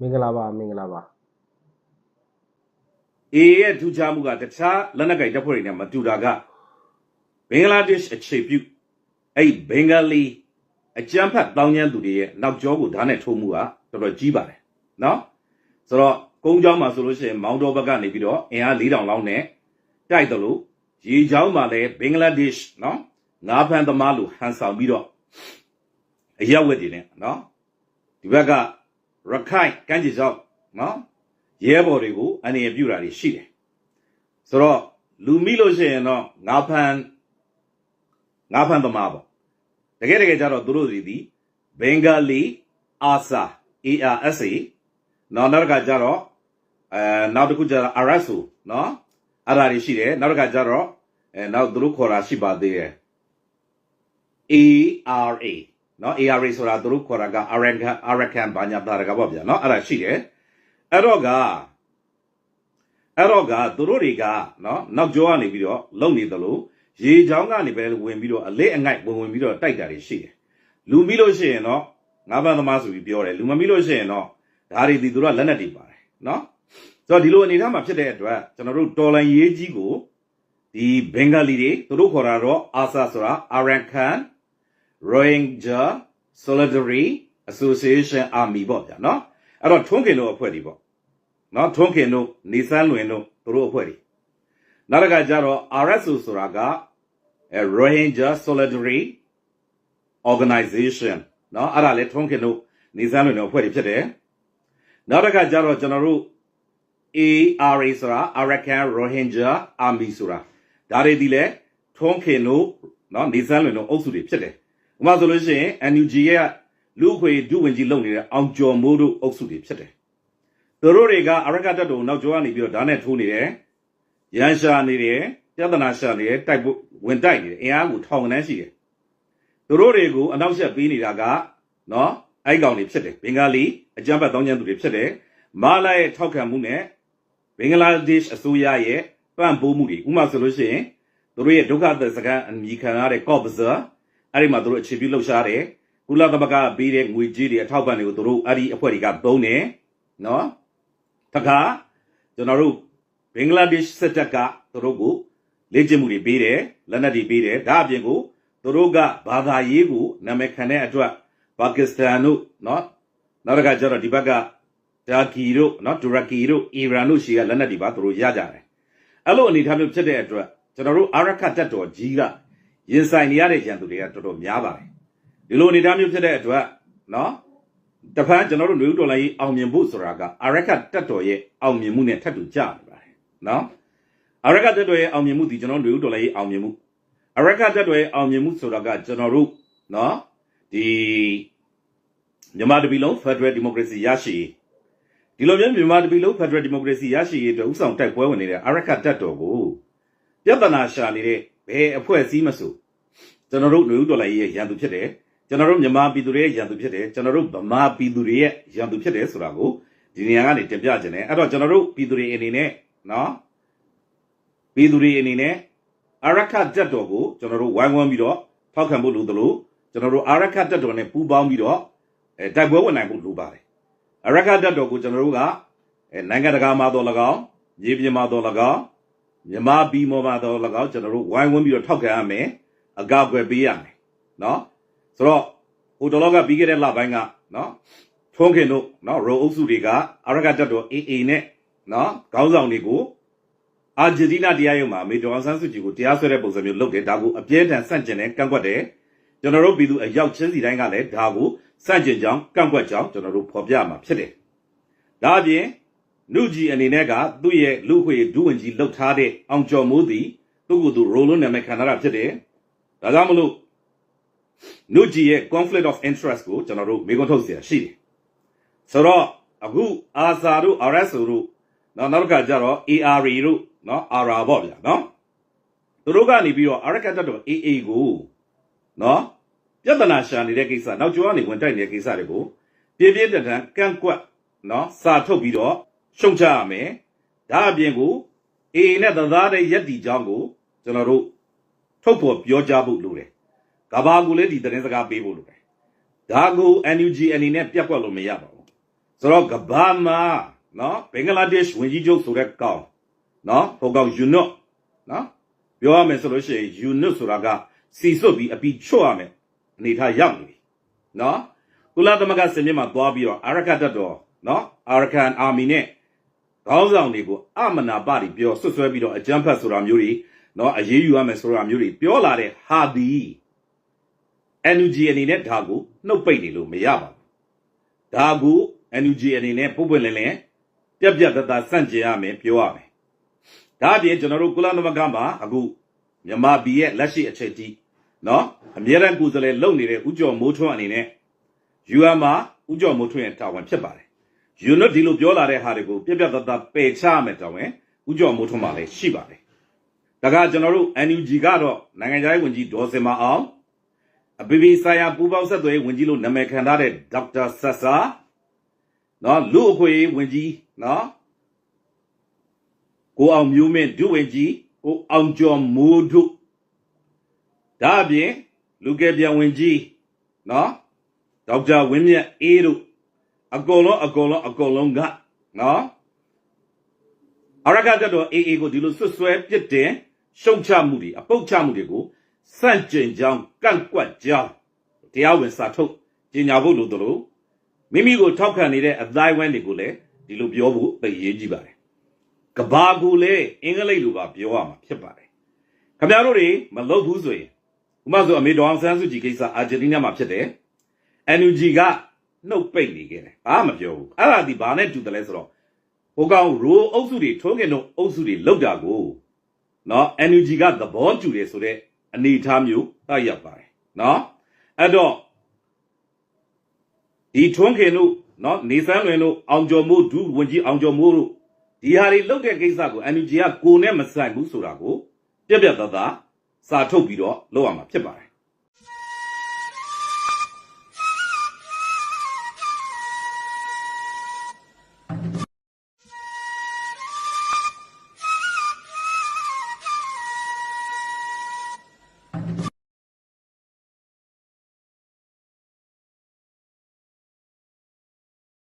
မင်္ဂလာပါမင်္ဂလာပါ AA ရဲ့ထူးခြားမှုကတခြားလက်နက်ကိုင်တပ်ဖွဲ့တွေနဲ့မတူတာကဘင်္ဂလားဒေ့ရှ်အခြေပြုအဲ့ဘင်္ဂလီအကြမ်းဖက်တောင်းကျမ်းသူတွေရဲ့နောက်ကျောကိုဓာတ်နဲ့ထိုးမှုကတော်တော်ကြီးပါတယ်နော်ဆိုတော့ကုန်းကျောင်းမှာဆိုလို့ရှိရင်မောင်တော်ဘက်ကနေပြီးတော့အင်အား4000လောက်နဲ့တိုက်တယ်လို့ရေချောင်းမှာလည်းဘင်္ဂလားဒေ့ရှ်နော်ငါးဖန်သမားလိုဟန်ဆောင်ပြီးတော့အရက်ဝက်တွေနဲ့နော်ဒီဘက်က ရခိုင်ကမ်းခြေကျောက်နော်ရဲဘော်တွေကိုအနေရပြုတာတွေရှိတယ်ဆိုတော့လူမိလို့ရှိရင်တော့ငါဖန်ငါဖန်သမားပေါ့တကယ်တကယ်ကျတော့သူတို့တွေဒီဘင်္ဂလီအာဆာ ARSA နောက်နောက်တစ်ခါကျတော့အဲနောက်တစ်ခုကျတော့ RSO နော်အဲ့ဒါတွေရှိတယ်နောက်တစ်ခါကျတော့အဲနောက်သူတို့ခေါ်တာရှိပါသေးတယ် ARA နော် ARA ဆိုတာသူတို့ခေါ်တာက Arakan Arakan ဘာညာတာကပေါ့ဗျာနော်အဲ့ဒါရှိတယ်အဲ့တော့ကအဲ့တော့ကသူတို့တွေကနော်နောက်ကျောကနေပြီးတော့လုံနေသလိုရေချောင်းကနေပဲဝင်ပြီးတော့အလေးအငိုက်ဝင်ဝင်ပြီးတော့တိုက်တာတွေရှိတယ်လူမိလို့ရှိရင်တော့ငါးပန်းသမားဆိုပြီးပြောတယ်လူမမိလို့ရှိရင်တော့ဒါတွေဒီသူတို့ကလက်နက်တွေပါတယ်နော်ဆိုတော့ဒီလိုအနေထားမှာဖြစ်တဲ့အတွက်ကျွန်တော်တို့တော်လန်ရေးကြီးကိုဒီဘင်္ဂလီတွေသူတို့ခေါ်တာတော့အာဆာဆိုတာ Arakan Rohingya Solidarity Association Army ပေါ့ဗျာနော်အဲ့တော့ထွန်းခင်တို့အဖွဲ့တွေပေါ့နော်ထွန်းခင်တို့နေစမ်းလွင်တို့သူတို့အဖွဲ့တွေနောက်တစ်ခါကျတော့ RSO ဆိုတာကအဲ Rohingya Solidarity Organization နော်အဲ့ဒါလည်းထွန်းခင်တို့နေစမ်းလွင်တို့အဖွဲ့တွေဖြစ်တယ်နောက်တစ်ခါကျတော့ကျွန်တော်တို့ ARA ဆိုတာ Arakan Rohingya Army ဆိုတာဒါတွေဒီလဲထွန်းခင်တို့နော်နေစမ်းလွင်တို့အုပ်စုတွေဖြစ်တယ် ဥပမာဆိုလို့ရှိရင် NUG ရဲ့လူ့အခွင့်အရေးဒုဝန်ကြီးလုပ်နေတဲ့အောင်ကျော်မိုးတို့အုပ်စုတွေဖြစ်တယ်သူတို့တွေကအရကတက်တုံနောက်ကျောကနေပြီးတော့ဓာတ်နဲ့ထိုးနေတယ်ရန်ရှာနေတယ်ပြဿနာရှာနေတယ်တိုက်ဖို့ဝင်တိုက်နေတယ်အင်အားကိုထောင်ကနန်းရှိတယ်သူတို့တွေကိုအနောက်ရှက်ပေးနေတာကနော်အဲ့ကောင်တွေဖြစ်တယ်ဘင်္ဂလီအကြမ်းဖက်တောင်းကျမ်းသူတွေဖြစ်တယ်မာလာရဲ့ထောက်ခံမှုနဲ့ဘင်္ဂလားဒေ့ရှ်အစိုးရရဲ့ပံ့ပိုးမှုတွေဥပမာဆိုလို့ရှိရင်သူတို့ရဲ့ဒုက္ခသည်စခန်းအမိခံရတဲ့ကော့ဘဇာ အဲ့ဒီမှာသူတို့အခြေပြုလှုပ်ရှားတယ်ကုလသမဂ္ဂပေးတဲ့ငွေကြေးတွေအထောက်ပံ့တွေကိုသူတို့အဲ့ဒီအဖွဲ့တွေကသုံးတယ်နော်တခါကျွန်တော်တို့ဘင်္ဂလားဒေ့ရှ်စစ်တပ်ကသူတို့ကိုလေ့ကျင့်မှုတွေပေးတယ်လက်နက်တွေပေးတယ်ဒါအပြင်ကိုသူတို့ကဘာသာရေးကိုနာမည်ခံတဲ့အတွက်ပါကစ္စတန်တို့နော်နောက်တစ်ခါကျတော့ဒီဘက်ကတာကီတို့နော်တူရကီတို့အီရန်တို့ရှီကလက်နက်တွေပါသူတို့ရကြတယ်အဲ့လိုအနေအထားမျိုးဖြစ်တဲ့အတွက်ကျွန်တော်တို့အာရခတ်တပ်တော်ကြီးက ရင်ဆိုင်နေရတဲ့ရန်သူတွေကတော်တော်များပါတယ်ဒီလိုအနေအထားမျိုးဖြစ်တဲ့အတွက်နော်တဖန်ကျွန်တော်တို့လူဦးတော်လိုင်းအောင်မြင်ဖို့ဆိုတာကအာရခတ်တပ်တော်ရဲ့အောင်မြင်မှုနဲ့ထပ်တူကြနေပါတယ်နော်အာရခတ်တပ်တော်ရဲ့အောင်မြင်မှုဒီကျွန်တော်တို့လူဦးတော်လိုင်းအောင်မြင်မှုအာရခတ်တပ်တော်ရဲ့အောင်မြင်မှုဆိုတာကကျွန်တော်တို့နော်ဒီမြန်မာတပီလုံး Federal Democracy ရရှိရေးဒီလိုမျိုးမြန်မာတပီလုံး Federal Democracy ရရှိရေးအတွက်ဥဆောင်တိုက်ပွဲဝင်နေတဲ့အာရခတ်တပ်တော်ကိုပြဿနာရှာနေတဲ့ ဘယ်အဖွဲ့အစည်းမဆိုကျွန်တော်တို့လူဦးတော်လိုင်းရဲ့ရန်သူဖြစ်တယ်ကျွန်တော်တို့မြန်မာပြည်သူတွေရဲ့ရန်သူဖြစ်တယ်ကျွန်တော်တို့ဗမာပြည်သူတွေရဲ့ရန်သူဖြစ်တယ်ဆိုတာကိုဒီနေရာကနေတင်ပြခြင်းတယ်အဲ့တော့ကျွန်တော်တို့ပြည်သူတွေအနေနဲ့နော်ပြည်သူတွေအနေနဲ့အာရခတ်တပ်တော်ကိုကျွန်တော်တို့ဝိုင်းဝန်းပြီးတော့ထောက်ခံဖို့လိုသလိုကျွန်တော်တို့အာရခတ်တပ်တော်နဲ့ပူးပေါင်းပြီးတော့အဲတိုက်ပွဲဝင်နိုင်ဖို့လိုပါတယ်အာရခတ်တပ်တော်ကိုကျွန်တော်တို့ကအဲနိုင်ငံတကာမှာတော့၎င်းမြေပြင်မှာတော့၎င်း မြန်မာပြည်မှာတော့၎င်းကျွန်တော်တို့ဝိုင်းဝန်းပြီးတော့ထောက်ခံရမယ်အကောက်ွယ်ပေးရမယ်နော်ဆိုတော့ဟိုတလောကပြီးခဲ့တဲ့လပိုင်းကနော်ထုံးခင်တို့နော်ရိုအုပ်စုတွေကအာရခတ်တပ်တော် AA နဲ့နော်ခေါင်းဆောင်တွေကိုအာဂျင်တီးနားတရားရုံးမှာမေဒေါ်ဆန်းစုကြည်ကိုတရားစွဲတဲ့ပုံစံမျိုးလုပ်တယ်ဒါကိုအပြင်းထန်ဆန့်ကျင်တယ်ကန့်ကွက်တယ်ကျွန်တော်တို့ပြည်သူအရောက်ချင်းစီတိုင်းကလည်းဒါကိုဆန့်ကျင်ကြောင်းကန့်ကွက်ကြောင်းကျွန်တော်တို့ဖော်ပြမှာဖြစ်တယ်ဒါအပြင် နုကြီးအနေနဲ့ကသူ့ရဲ့လူခွေဒူးဝင်ကြီးလှုပ်ထားတဲ့အောင်ကျော်မိုးသည်သူ့ကိုယ်သူရိုလုံးနာမည်ခံရတာဖြစ်တယ်။ဒါကြောင့်မလို့နုကြီးရဲ့ conflict of interest ကိုကျွန်တော်တို့မေးခွန်းထုတ်စရာရှိတယ်။ဆိုတော့အခုအာစာတို့ RSO တို့နော်နောက်တစ်ခါကျတော့ ARE တို့နော် ARA ပေါ့ဗျာနော်သူတို့ကနေပြီးတော့ RK တက်တော့ AA ကိုနော်ပြဿနာရှာနေတဲ့ကိစ္စနောက်ကျောကနေဝင်တိုက်နေတဲ့ကိစ္စတွေကိုပြင်းပြင်းထန်ထန်ကန့်ကွက်နော်စာထုတ်ပြီးတော့ ရှုံချရမယ်ဒါအပြင်ကို AA နဲ့သသားတဲ့ရက်တီကြောင်းကိုကျွန်တော်တို့ထုတ်ဖော်ပြောကြားဖို့လိုတယ်ကဘာကိုလည်းဒီသတင်းစကားပေးဖို့လိုတယ်ဒါကို NUG အနေနဲ့ပြတ်ကွက်လို့မရပါဘူးဆိုတော့ကဘာမှာနော်ဘင်္ဂလားဒေ့ရှ်ဝင်ကြီးချုပ်ဆိုတဲ့ကောင်နော်ဟိုကောင်ယူနွတ်နော်ပြောရမယ်ဆိုလို့ရှိရင်ယူနွတ်ဆိုတာကစီစွတ်ပြီးအပီချွတ်ရမယ်အနေထားရောက်နေပြီနော်ကုလသမဂ္ဂစင်မြင့်မှာသွားပြီးတော့အာရခတ်တပ်တော်နော်အာရကန်အာမီနဲ့ ခေါင်းဆောင်တွေကိုအမနာပတွေပြောဆွတ်ဆွဲပြီးတော့အကြမ်းဖက်ဆိုတာမျိုးတွေနော်အရေးယူရမယ်ဆိုတာမျိုးတွေပြောလာတဲ့ဟာဒီ NUG အနေနဲ့ဒါကိုနှုတ်ပိတ်နေလို့မရပါဘူးဒါကို NUG အနေနဲ့ပုတ်ပွင့်လင်းလင်းပြက်ပြက်တသားစန့်ကျင်ရမယ်ပြောရမယ်ဒါအပြင်ကျွန်တော်တို့ကုလသမဂ္ဂမှာအခုမြန်မာပြည်ရဲ့လက်ရှိအချိန်ထိနော်အမြဲတမ်းကိုယ်စားလှယ်လုပ်နေတဲ့ဥကြော်မိုးထွန်းအနေနဲ့ UN မှာဥကြော်မိုးထွန်းရဲ့တာဝန်ဖြစ်ပါတယ် UNIT ဒီလိုပြောလာတဲ့ဟာတွေကိုပြက်ပြက်တသားပယ်ချရမယ်တာဝန်ဥကြော်မိုးထွန်းမှာလည်းရှိပါတယ်ဒါကကျွန်တော်တို့ NUG ကတော့နိုင်ငံခြားရေးဝန်ကြီးဒေါ်စင်မအောင်အပီပီဆိုင်ရာပူပေါင်းဆက်သွယ်ရေးဝန်ကြီးလို့နာမည်ခံထားတဲ့ဒေါက်တာဆက်စာနော်လူအခွင့်အရေးဝန်ကြီးနော်ကိုအောင်မျိုးမင်းဒုဝန်ကြီးကိုအောင်ကျော်မိုးတို့ဒါအပြင်လူကယ်ပြန်ဝန်ကြီးနော်ဒေါက်တာဝင်းမြတ်အေးတို့ အကုန်လုံးအကုန်လုံးအကုန်လုံးကနော်အရကတ်တော်အေးအေးကိုဒီလိုဆွတ်ဆွဲပြစ်တင်ရှုံချမှုတွေအပုတ်ချမှုတွေကိုစန့်ကျင်ကြောင်းကန့်ကွက်ကြောင်းတရားဝင်စာထုတ်ကြေညာဖို့လိုသလိုမိမိကိုထောက်ခံနေတဲ့အသိုင်းအဝိုင်းတွေကိုလည်းဒီလိုပြောဖို့အရေးကြီးပါတယ်။ကဘာကူလည်းအင်္ဂလိပ်လိုပါပြောရမှာဖြစ်ပါတယ်။ခင်ဗျားတို့တွေမလုပ်ဘူးဆိုရင်ဥပမာဆိုအမေဒေါအောင်ဆန်းစုကြည်ကိစ္စအာဂျင်တီးနားမှာဖြစ်တယ်။ NUG က နှုတ်ပိတ်နေခဲ့တယ်။ဘာမှမပြောဘူး။အဲ့ဒါဒီဘာနဲ့တူတယ်လဲဆိုတော့ဟိုကောင်ရိုးအုပ်စုတွေထိုးခင်တော့အုပ်စုတွေလောက်တာကိုနော် NUG ကသဘောတူတယ်ဆိုတော့အနေအထားမျိုးအပ်ရပါတယ်နော်အဲ့တော့ဒီထွန်းခင်တို့နော်နေဆန်းလွင်တို့အောင်ကျော်မိုးဒုဝန်ကြီးအောင်ကျော်မိုးတို့ဒီဟာတွေလုတ်တဲ့ကိစ္စကို NUG ကကိုနဲ့မဆိုင်ဘူးဆိုတာကိုပြက်ပြက်သားသားစာထုတ်ပြီးတော့လုပ်ရမှာဖြစ်ပါတယ်